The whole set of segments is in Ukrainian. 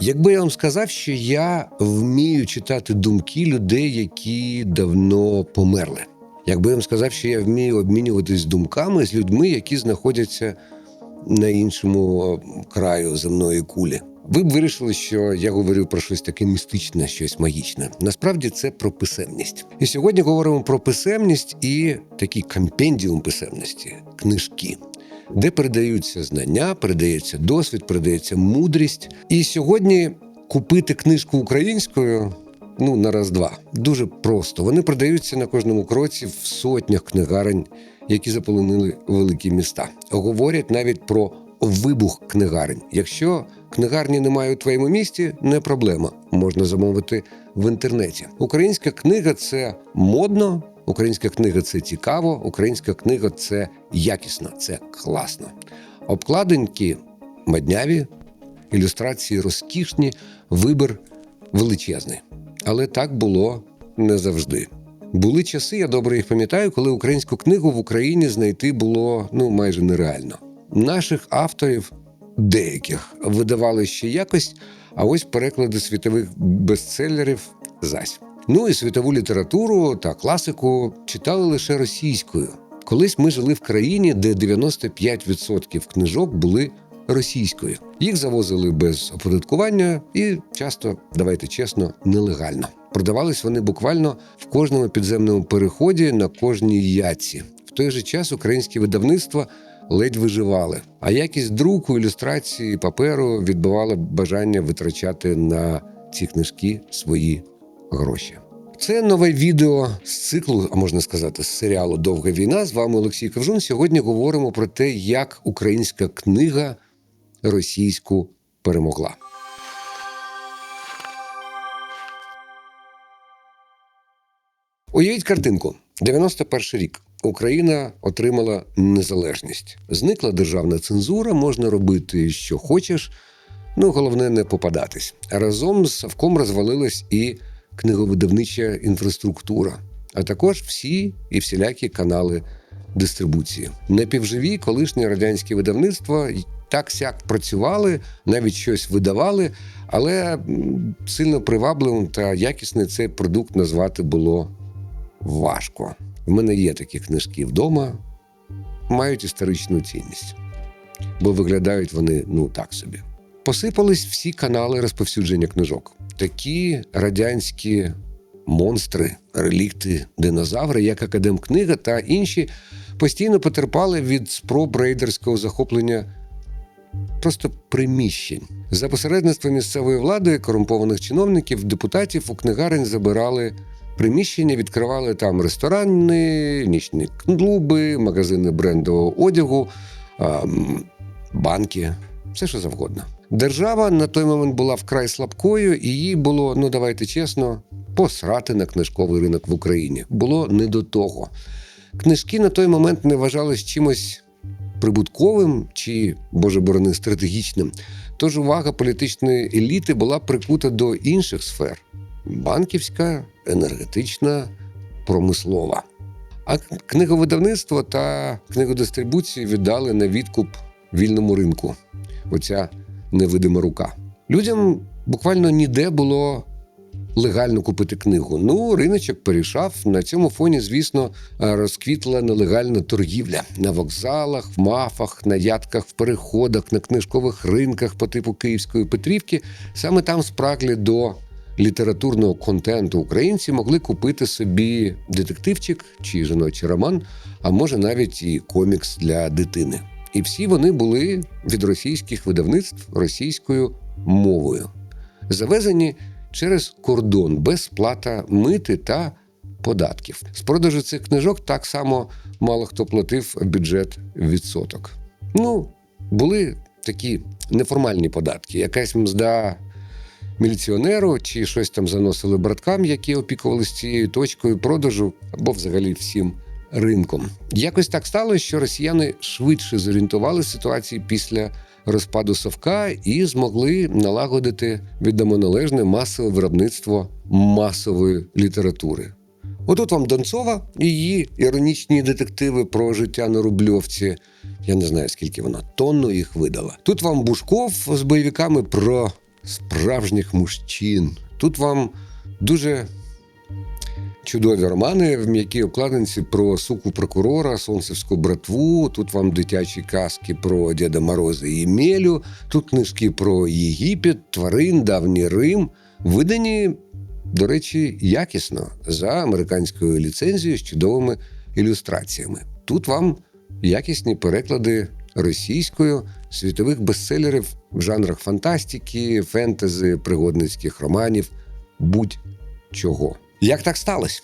Якби я вам сказав, що я вмію читати думки людей, які давно померли. Якби я вам сказав, що я вмію обмінюватись думками з людьми, які знаходяться на іншому краю земної кулі. Ви б вирішили, що я говорю про щось таке містичне, щось магічне. Насправді це про писемність. І сьогодні говоримо про писемність і такий компендіум писемності книжки, де передаються знання, передається досвід, передається мудрість. І сьогодні купити книжку українською. Ну, на раз-два. Дуже просто. Вони продаються на кожному кроці в сотнях книгарень, які заполонили великі міста. Говорять навіть про вибух книгарень. Якщо книгарні немає у твоєму місті, не проблема. Можна замовити в інтернеті. Українська книга це модно, українська книга це цікаво, українська книга це якісно, це класно. Обкладинки мадняві, ілюстрації розкішні, вибір величезний. Але так було не завжди. Були часи, я добре їх пам'ятаю, коли українську книгу в Україні знайти було ну майже нереально. Наших авторів деяких видавали ще якось, а ось переклади світових бестселерів зась. Ну і світову літературу та класику читали лише російською. Колись ми жили в країні, де 95% книжок були російською. Їх завозили без оподаткування і часто, давайте чесно, нелегально. Продавались вони буквально в кожному підземному переході на кожній яці. В той же час українські видавництва ледь виживали, а якість друку, ілюстрації, паперу відбивала бажання витрачати на ці книжки свої гроші. Це нове відео з циклу, а можна сказати, з серіалу Довга війна. З вами Олексій Ковжун. Сьогодні говоримо про те, як українська книга російську перемогла. Уявіть картинку: 91 рік. Україна отримала незалежність. Зникла державна цензура, можна робити, що хочеш. Ну, головне, не попадатись. Разом з Савком розвалилась і книговидавнича інфраструктура, а також всі і всілякі канали дистрибуції. Напівживі колишні радянські видавництва так сяк працювали, навіть щось видавали, але сильно привабливим та якісний цей продукт назвати було важко. В мене є такі книжки вдома, мають історичну цінність, бо виглядають вони ну так собі. Посипались всі канали розповсюдження книжок. Такі радянські монстри, релікти, динозаври, як Академкнига та інші, постійно потерпали від спроб рейдерського захоплення просто приміщень. За посередництва місцевої влади, корумпованих чиновників, депутатів у книгарень забирали приміщення, відкривали там ресторани, нічні клуби, магазини брендового одягу, банки, все що завгодно. Держава на той момент була вкрай слабкою, і їй було, ну давайте чесно, посрати на книжковий ринок в Україні. Було не до того. Книжки на той момент не вважались чимось прибутковим чи, боже борони, стратегічним. Тож увага політичної еліти була прикута до інших сфер: банківська, енергетична, промислова. А книговидавництво та книгодистрибуцію віддали на відкуп вільному ринку. Оця невидима рука. Людям буквально ніде було легально купити книгу. Ну, риночок порішав. На цьому фоні, звісно, розквітла нелегальна торгівля на вокзалах, в мафах, на ядках, в переходах, на книжкових ринках по типу Київської Петрівки. Саме там спраглі до літературного контенту українці могли купити собі детективчик чи жіночий роман, а може навіть і комікс для дитини. І всі вони були від російських видавництв російською мовою, завезені через кордон без сплата мити та податків. З продажу цих книжок так само мало хто платив бюджет відсоток. Ну, були такі неформальні податки, якась мзда міліціонеру чи щось там заносили браткам, які опікувалися цією точкою продажу або взагалі всім ринком. Якось так сталося, що росіяни швидше зорієнтували ситуацію після розпаду Совка і змогли налагодити віддамо належне масове виробництво масової літератури. Отут вам Донцова і її іронічні детективи про життя на Рубльовці. Я не знаю, скільки вона тонну їх видала. Тут вам Бушков з бойовиками про справжніх мужчин. Тут вам дуже чудові романи в м'якій обкладинці про суку прокурора, сонцевську братву. Тут вам дитячі казки про Діда Мороза і Мелю. Тут книжки про Єгипет, тварин, давній Рим. Видані, до речі, якісно за американською ліцензією з чудовими ілюстраціями. Тут вам якісні переклади російською світових бестселерів в жанрах фантастики, фентези, пригодницьких романів, будь-чого. Як так сталося?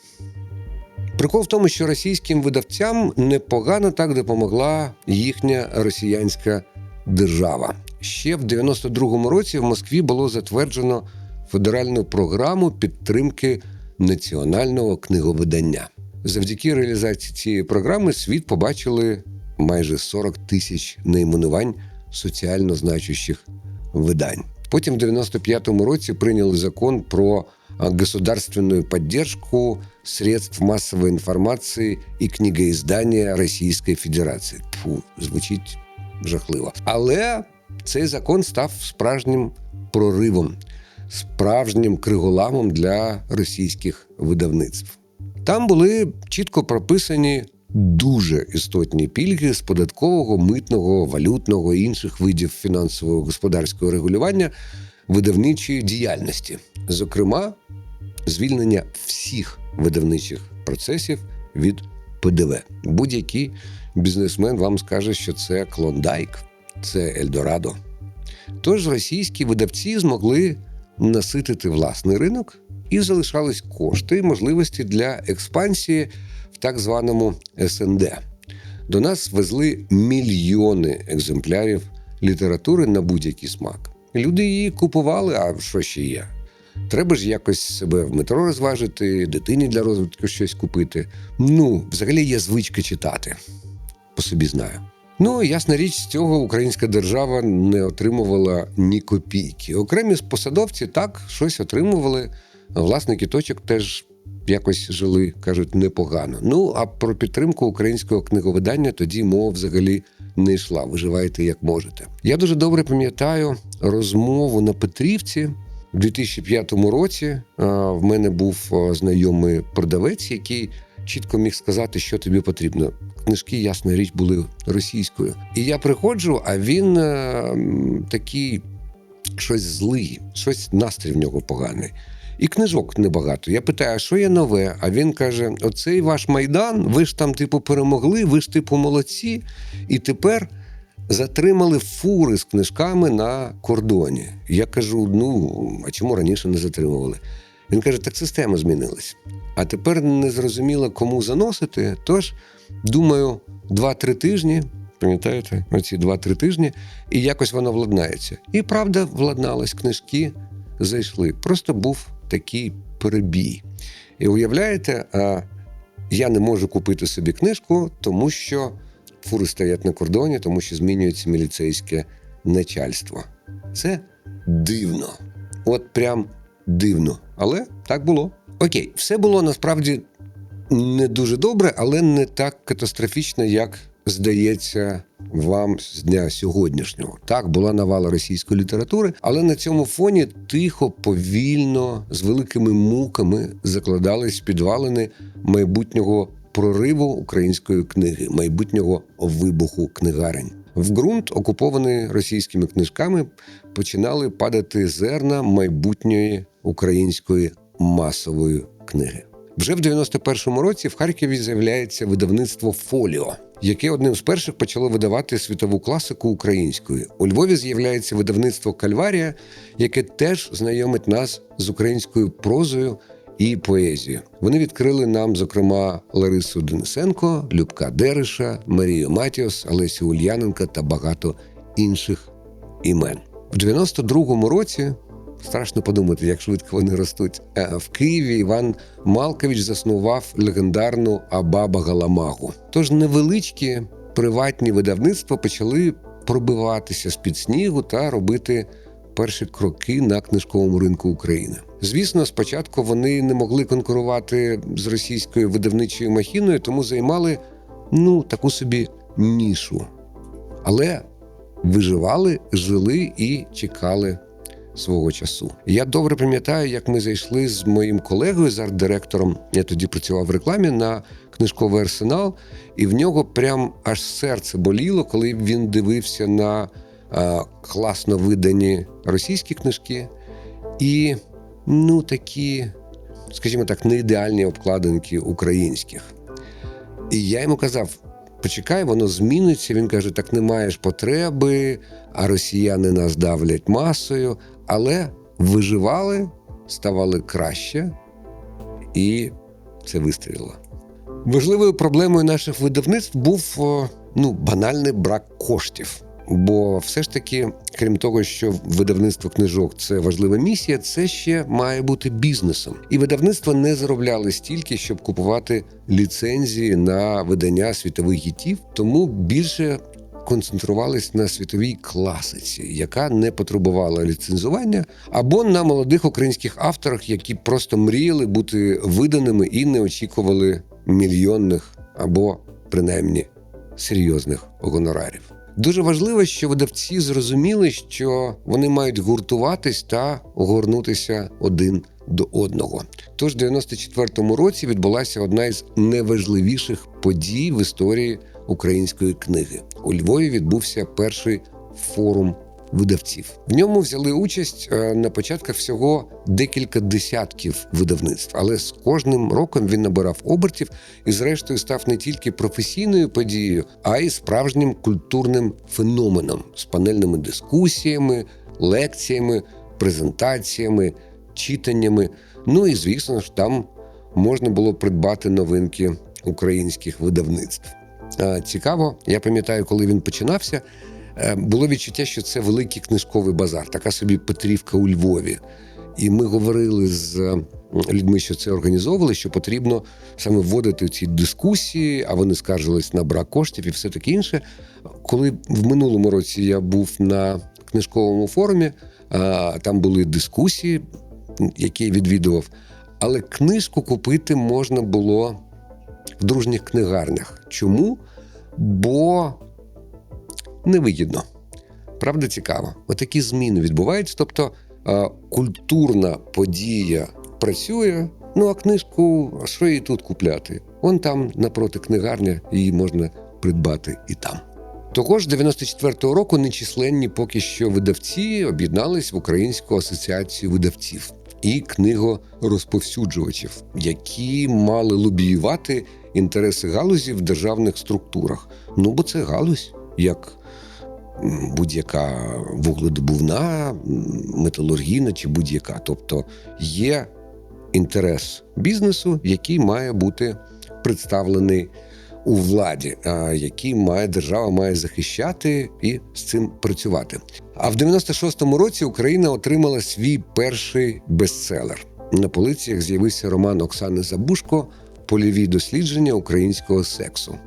Прикол в тому, що російським видавцям непогано так допомогла їхня росіянська держава. Ще в 92-му році в Москві було затверджено федеральну програму підтримки національного книговидання. Завдяки реалізації цієї програми світ побачили майже 40 тисяч найменувань соціально значущих видань. Потім в 95-му році прийняли закон про государственную поддержку средств массовой информации и книгоиздания Російської Федерації. Фу, звучить жахливо. Але цей закон став справжнім проривом, справжнім криголамом для російських видавництв. Там були чітко прописані дуже істотні пільги з податкового, митного, валютного і інших видів фінансового господарського регулювання видавничої діяльності, зокрема, звільнення всіх видавничих процесів від ПДВ. Будь-який бізнесмен вам скаже, що це клондайк, це Ельдорадо. Тож російські видавці змогли наситити власний ринок і залишались кошти і можливості для експансії в так званому СНД. До нас везли мільйони екземплярів літератури на будь-який смак. Люди її купували, а що ще є? Треба ж якось себе в метро розважити, дитині для розвитку щось купити. Ну, взагалі є звичка читати. По собі знаю. Ну, ясна річ, з цього українська держава не отримувала ні копійки. Окремі посадовці так щось отримували. Власники точок теж якось жили, кажуть, непогано. Ну а про підтримку українського книговидання тоді мова взагалі не йшла. Виживайте як можете. Я дуже добре пам'ятаю розмову на Петрівці. У 2005 році в мене був знайомий продавець, який чітко міг сказати, що тобі потрібно. Книжки, ясна річ, були російською. І я приходжу, а він такий щось злий, щось настрій в нього поганий. І книжок небагато. Я питаю, а що є нове? А він каже: оцей ваш майдан, ви ж там, типу, перемогли, ви ж типу молодці, і тепер затримали фури з книжками на кордоні. Я кажу: ну а чому раніше не затримували? Він каже: так система змінилась. А тепер не зрозуміло, кому заносити. Тож, думаю, два-три тижні. Пам'ятаєте, оці два-три тижні, і якось воно владнається. І правда, владналась, книжки зайшли. Просто був такий перебій. І уявляєте, я не можу купити собі книжку, тому що фури стоять на кордоні, тому що змінюється міліцейське начальство. Це дивно. От прям дивно. Але так було. Окей, все було насправді не дуже добре, але не так катастрофічно, як здається вам з дня сьогоднішнього. Так, була навала російської літератури, але на цьому фоні тихо, повільно, з великими муками закладались підвалини майбутнього прориву української книги, майбутнього вибуху книгарень. В ґрунт, окупований російськими книжками, починали падати зерна майбутньої української масової книги. Вже в 91-му році в Харкові з'являється видавництво Фоліо, яке одним з перших почало видавати світову класику українською. У Львові з'являється видавництво Кальварія, яке теж знайомить нас з українською прозою і поезією. Вони відкрили нам, зокрема, Ларису Денисенко, Любка Дериша, Марію Матіос, Олесю Ульяненка та багато інших імен. В 92-му році Страшно подумати, як швидко вони ростуть. Е, В Києві Іван Малкович заснував легендарну Абаба Галамагу. Тож невеличкі приватні видавництва почали пробиватися з під снігу та робити перші кроки на книжковому ринку України. Звісно, спочатку вони не могли конкурувати з російською видавничою махіною, тому займали ну таку собі нішу. Але виживали, жили і чекали свого часу. Я добре пам'ятаю, як ми зайшли з моїм колегою, з арт-директором. Я тоді працював в рекламі на книжковий арсенал, і в нього прям аж серце боліло, коли він дивився на а, класно видані російські книжки і ну такі, скажімо так, не ідеальні обкладинки українських. І я йому казав: почекай, воно зміниться. Він каже: так не маєш потреби, а росіяни нас давлять масою, але виживали, ставали краще, і це вистрілило. Важливою проблемою наших видавництв був ну, банальний брак коштів. Бо все ж таки, крім того, що видавництво книжок це важлива місія, це ще має бути бізнесом. І видавництва не заробляли стільки, щоб купувати ліцензії на видання світових гітів, тому більше концентрувались на світовій класиці, яка не потребувала ліцензування, або на молодих українських авторах, які просто мріяли бути виданими і не очікували мільйонних або принаймні серйозних гонорарів. Дуже важливо, що видавці зрозуміли, що вони мають гуртуватись та огорнутися один до одного. Тож, в 94-му році відбулася одна із найважливіших подій в історії української книги. У Львові відбувся перший форум видавців. В ньому взяли участь е, на початках всього декілька десятків видавництв, але з кожним роком він набирав обертів і, зрештою, став не тільки професійною подією, а й справжнім культурним феноменом з панельними дискусіями, лекціями, презентаціями, читаннями. Ну і звісно ж, там можна було придбати новинки українських видавництв. Цікаво, я пам'ятаю, коли він починався. Е, було відчуття, що це великий книжковий базар, така собі Петрівка у Львові. І ми говорили з е, людьми, що це організовували, що потрібно саме вводити ці дискусії, а вони скаржились на брак коштів і все таке інше. Коли в минулому році я був на книжковому форумі, там були дискусії, які я відвідував, але книжку купити можна було в дружніх книгарнях. Чому? Бо невигідно. Правда, цікаво. Отакі зміни відбуваються. Тобто культурна подія працює. Ну а книжку, що її тут купляти? Вон там напроти книгарня, її можна придбати і там. Того ж 94-го року нечисленні поки що видавці об'єднались в Українську асоціацію видавців і книгорозповсюджувачів, які мали лобіювати інтереси галузі в державних структурах. Ну бо це галузь, як будь-яка вугледобувна, металургійна чи будь-яка. Тобто є інтерес бізнесу, який має бути представлений у владі, який має держава має захищати і з цим працювати. А в 96-му році Україна отримала свій перший бестселер. На полиціях з'явився роман Оксани Забушко Польові дослідження українського сексу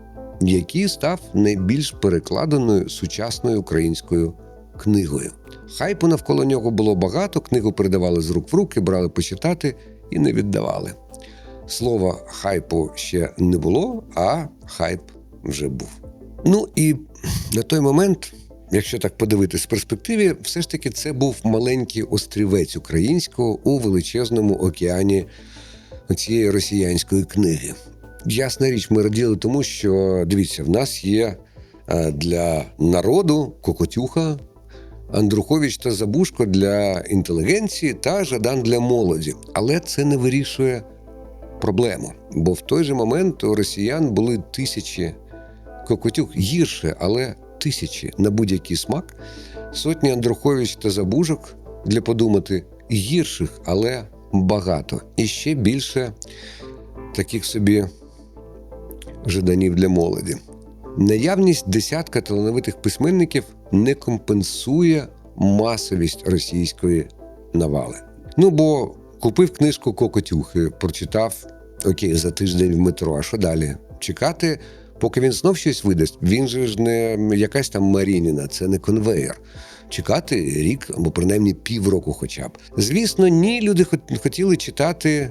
який став найбільш перекладеною сучасною українською книгою. Хайпу навколо нього було багато, книгу передавали з рук в руки, брали почитати і не віддавали. Слова хайпу ще не було, а хайп вже був. Ну і на той момент, якщо так подивитись з перспективі, все ж таки це був маленький острівець українського у величезному океані цієї росіянської книги. Ясна річ, ми раділи тому, що дивіться, в нас є е, для народу Кокотюха, Андрухович та Забушко для інтелігенції та Жадан для молоді. Але це не вирішує проблему. Бо в той же момент у росіян були тисячі Кокотюх гірше, але тисячі на будь-який смак. Сотні Андрухович та Забужок для подумати гірших, але багато. І ще більше таких собі жаданів для молоді. Наявність десятка талановитих письменників не компенсує масовість російської навали. Ну бо купив книжку Кокотюхи, прочитав окей, за тиждень в метро. А що далі? Чекати, поки він знов щось видасть. Він же ж не якась там Марініна, це не конвейер. Чекати рік або принаймні півроку, хоча б. Звісно, ні, люди хотіли читати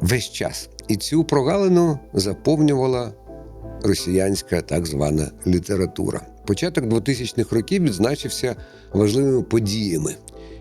весь час. І цю прогалину заповнювала росіянська так звана література. Початок 2000-х років відзначився важливими подіями.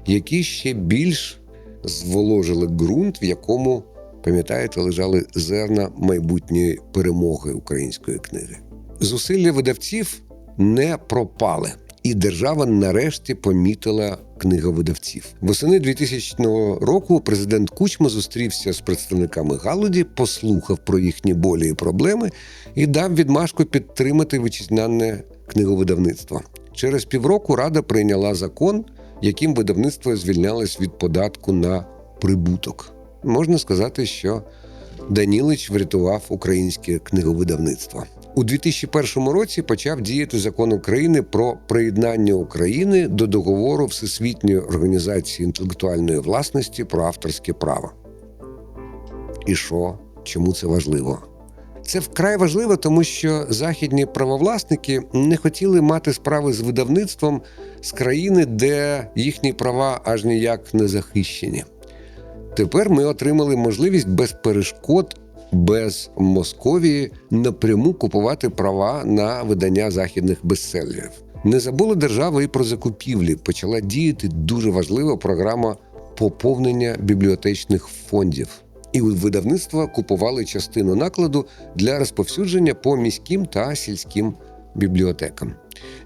які ще більш зволожили ґрунт, в якому, пам'ятаєте, лежали зерна майбутньої перемоги української книги. Зусилля видавців не пропали, і держава нарешті помітила книговидавців. Восени 2000 року президент Кучма зустрівся з представниками галузі, послухав про їхні болі і проблеми і дав відмашку підтримати вітчизняне книговидавництво. Через півроку рада прийняла закон, яким видавництво звільнялось від податку на прибуток. Можна сказати, що Данілич врятував українське книговидавництво. У 2001 році почав діяти закон України про приєднання України до договору Всесвітньої організації інтелектуальної власності про авторське право. І що? Чому це важливо? Це вкрай важливо, тому що західні правовласники не хотіли мати справи з видавництвом з країни, де їхні права аж ніяк не захищені. Тепер ми отримали можливість без перешкод, без Московії напряму купувати права на видання західних бестселерів. Не забула держава і про закупівлі. Почала діяти дуже важлива програма поповнення бібліотечних фондів. І видавництва купували частину накладу для розповсюдження по міським та сільським бібліотекам,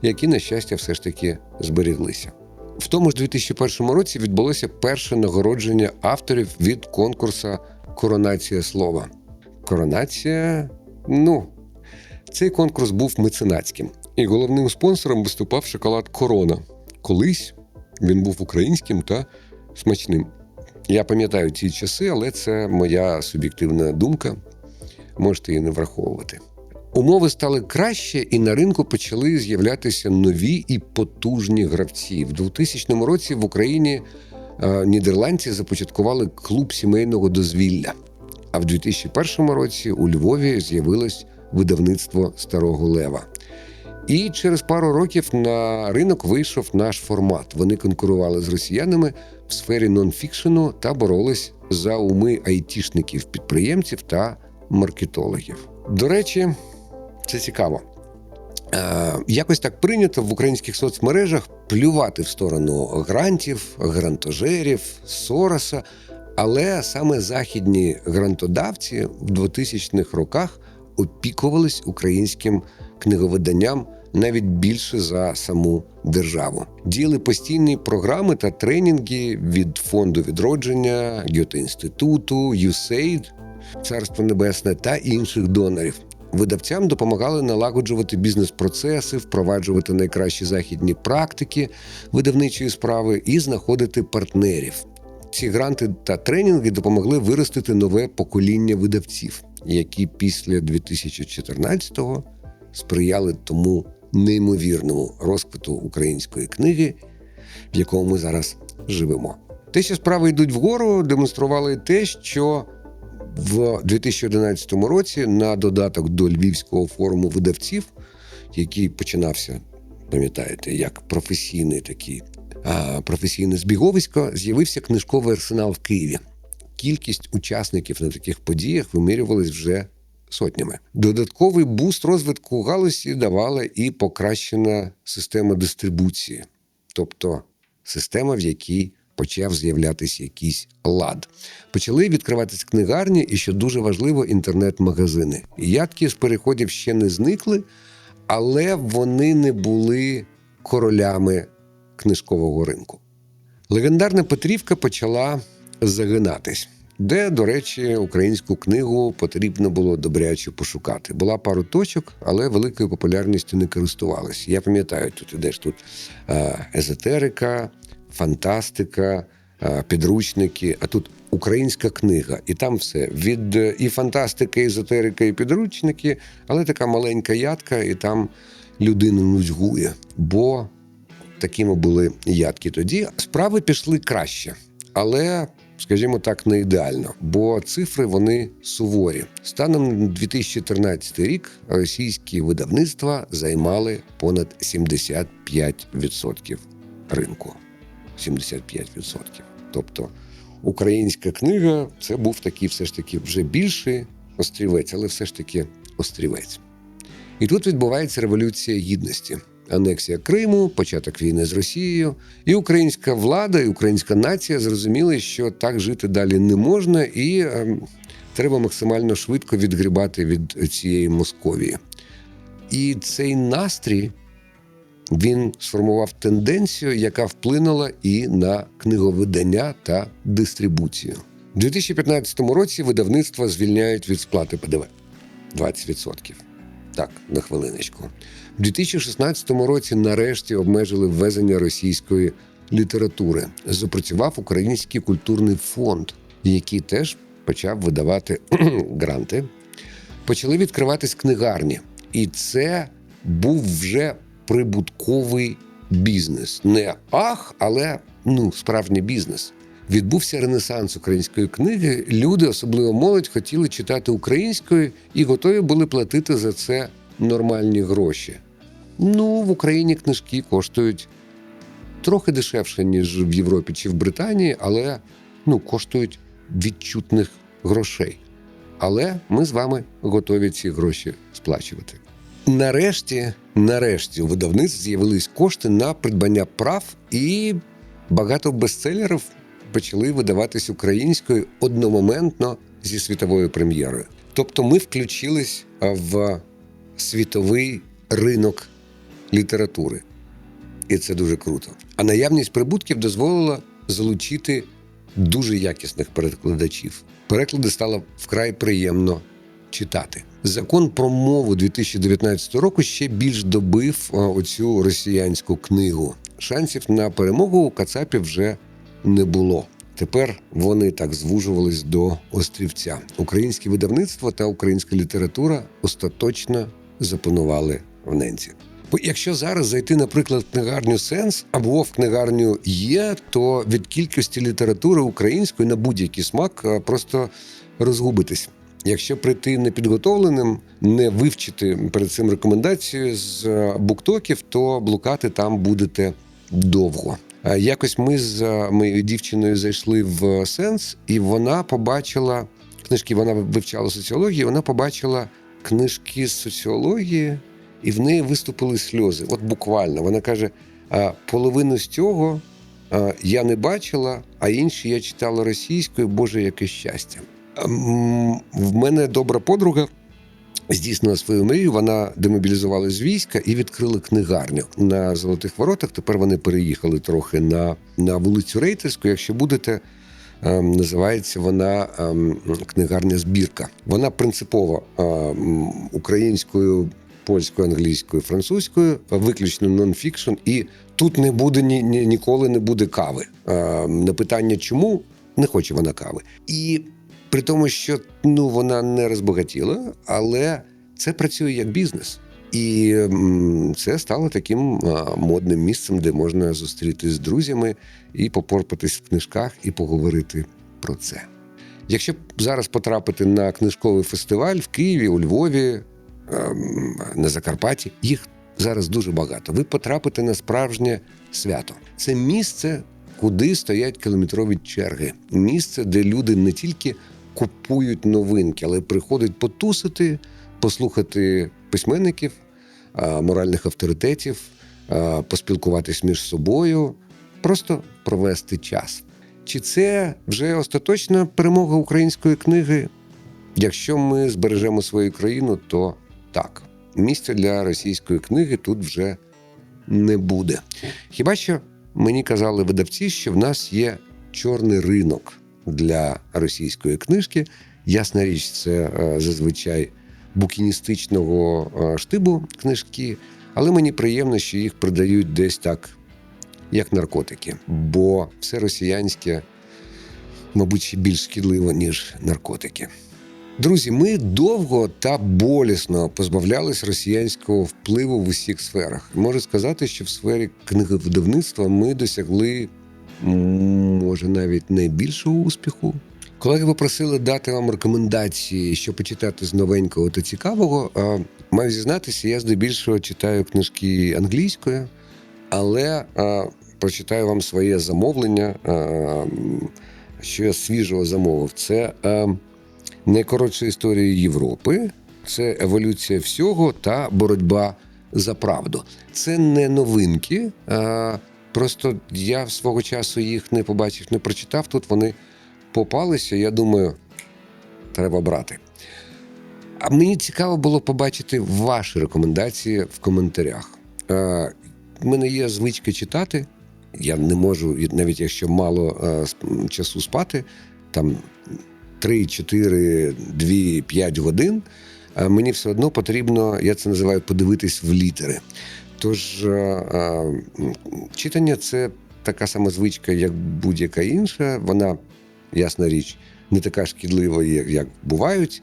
які, на щастя, все ж таки зберіглися. В тому ж 2001 році відбулося перше нагородження авторів від конкурсу Коронація слова. Коронація, ну, цей конкурс був меценатським, і головним спонсором виступав шоколад Корона. Колись він був українським та смачним. Я пам'ятаю ці часи, але це моя суб'єктивна думка. Можете її не враховувати. Умови стали краще, і на ринку почали з'являтися нові і потужні гравці. В 2000 році в Україні е, нідерландці започаткували клуб сімейного дозвілля. А в 2001 році у Львові з'явилось видавництво Старого Лева. І через пару років на ринок вийшов наш формат. Вони конкурували з росіянами в сфері нонфікшену та боролись за уми айтішників, підприємців та маркетологів. До речі, це цікаво. Е, Якось так прийнято в українських соцмережах плювати в сторону грантів, грантожерів, Сороса. Але саме західні грантодавці в 2000-х роках опікувались українським книговиданням навіть більше за саму державу. Діяли постійні програми та тренінги від фонду відродження, Гьоте інституту, USAID, Царство Небесне та інших донорів. Видавцям допомагали налагоджувати бізнес-процеси, впроваджувати найкращі західні практики видавничої справи і знаходити партнерів. Ці гранти та тренінги допомогли виростити нове покоління видавців, які після 2014-го сприяли тому неймовірному розквиту української книги, в якому ми зараз живемо. Те, що справи йдуть вгору, демонстрували те, що в 2011 році на додаток до Львівського форуму видавців, який починався, пам'ятаєте, як професійний такий професійне збіговисько, з'явився книжковий арсенал в Києві. Кількість учасників на таких подіях вимірювалась вже сотнями. Додатковий буст розвитку галузі давала і покращена система дистрибуції, тобто система, в якій почав з'являтися якийсь лад. Почали відкриватись книгарні, і що дуже важливо, інтернет-магазини. Ядки з переходів ще не зникли, але вони не були королями книжкового ринку. Легендарна Петрівка почала загинатись, де, до речі, українську книгу потрібно було добряче пошукати. Була пару точок, але великою популярністю не користувалися. Я пам'ятаю, тут ідеш тут езотерика, фантастика, е, підручники, а тут українська книга, і там все від е, і фантастики, і езотерика, і підручники, але така маленька ядка, і там людина нудьгує. Бо такими були ядки тоді. Справи пішли краще, але. Скажімо так, не ідеально, бо цифри вони суворі. Станом на 2013 рік російські видавництва займали понад 75% ринку. 75%. Тобто українська книга це був такий все ж таки вже більший острівець, але все ж таки острівець. І тут відбувається революція гідності. анексія Криму, початок війни з Росією, і українська влада, і українська нація зрозуміли, що так жити далі не можна, і е, треба максимально швидко відгрібати від цієї Московії. І цей настрій він сформував тенденцію, яка вплинула і на книговидання та дистрибуцію. У 2015 році видавництва звільняють від сплати ПДВ 20%. Так, на хвилиночку. У 2016 році нарешті обмежили ввезення російської літератури. Запрацював Український культурний фонд, який теж почав видавати гранти. Почали відкриватись книгарні, і це був вже прибутковий бізнес. Не ах, але ну справжній бізнес. Відбувся ренесанс української книги. Люди, особливо молодь, хотіли читати українською і готові були платити за це нормальні гроші. Ну, в Україні книжки коштують трохи дешевше, ніж в Європі чи в Британії, але ну, коштують відчутних грошей. Але ми з вами готові ці гроші сплачувати. Нарешті, нарешті, у видавництв з'явились кошти на придбання прав, і багато бестселерів почали видаватись українською одномоментно зі світовою прем'єрою. Тобто ми включились в світовий ринок літератури. І це дуже круто. А наявність прибутків дозволила залучити дуже якісних перекладачів. Переклади стало вкрай приємно читати. Закон про мову 2019 року ще більш добив оцю росіянську книгу. Шансів на перемогу у Кацапі вже не було. Тепер вони так звужувались до острівця. Українське видавництво та українська література остаточно запанували в ненці. Бо якщо зараз зайти, наприклад, в книгарню Сенс або в книгарню є, то від кількості літератури української на будь-який смак просто розгубитись. Якщо прийти непідготовленим, не вивчити перед цим рекомендацію з е, буктоків, то блукати там будете довго. Е, Якось ми з е, моєю дівчиною зайшли в сенс, і вона побачила книжки. Вона вивчала соціологію. Вона побачила книжки з соціології, і в неї виступили сльози. От буквально вона каже: половину з цього я не бачила, а інші я читала російською. Боже, яке щастя! М, В мене добра подруга здійснила свою мрію. Вона демобілізувала з війська і відкрила книгарню на золотих воротах. Тепер вони переїхали трохи на, на вулицю Рейтерську. Якщо будете. ем, Називається вона ем, книгарня збірка. Вона принципово ем, українською, польською, англійською, французькою, виключно нонфікшн. І тут не буде ні, ні ніколи не буде кави. Ем, На питання, чому не хоче вона кави. І при тому, що ну вона не розбагатіла, але це працює як бізнес. І це стало таким модним місцем, де можна зустрітися з друзями і попорпатись в книжках і поговорити про це. Якщо зараз потрапити на книжковий фестиваль в Києві, у Львові, ем, на Закарпатті, їх зараз дуже багато. Ви потрапите на справжнє свято. Це місце, куди стоять кілометрові черги. Місце, де люди не тільки купують новинки, але приходять потусити, послухати письменників, моральних авторитетів, поспілкуватись між собою, просто провести час. Чи це вже остаточна перемога української книги? Якщо ми збережемо свою країну, то так. Місця для російської книги тут вже не буде. Хіба що мені казали видавці, що в нас є чорний ринок для російської книжки. Ясна річ, це е, зазвичай букіністичного е, штибу книжки, але мені приємно, що їх продають десь так, як наркотики, бо все росіянське, мабуть, більш шкідливо, ніж наркотики. Друзі, ми довго та болісно позбавлялись росіянського впливу в усіх сферах. Можу сказати, що в сфері книговидавництва ми досягли, може, навіть найбільшого успіху. Колеги попросили дати вам рекомендації, що почитати з новенького та цікавого. Маю зізнатися, я здебільшого читаю книжки англійською, але прочитаю вам своє замовлення, що я свіжого замовив. Це найкоротша історія Європи, це еволюція всього та боротьба за правду. Це не новинки. Просто я свого часу їх не побачив, не прочитав. Тут вони попалися. Я думаю, треба брати. А мені цікаво було побачити ваші рекомендації в коментарях. Е, в мене є звичка читати. Я не можу, навіть якщо мало е, часу спати, там 3, 4, 2, 5 годин, е, мені все одно потрібно, я це називаю подивитись в літери. Тож е, е, читання це така сама звичка, як будь-яка інша. Вона, ясна річ, не така шкідлива, як бувають.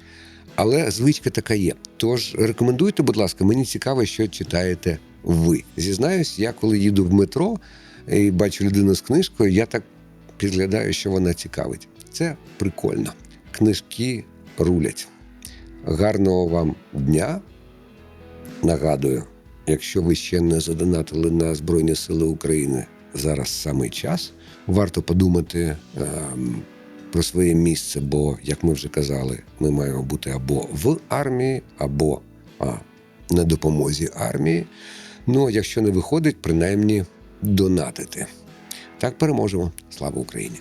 Але звичка така є. Тож рекомендуйте, будь ласка, мені цікаво, що читаєте ви. Зізнаюсь, я коли їду в метро і бачу людину з книжкою, я так підглядаю, що вона цікавить. Це прикольно. Книжки рулять. Гарного вам дня. Нагадую, якщо ви ще не задонатили на Збройні Сили України, зараз самий час. Варто подумати ем, про своє місце, бо, як ми вже казали, ми маємо бути або в армії, або а, на допомозі армії. Ну, якщо не виходить, принаймні донатити. Так переможемо. Слава Україні!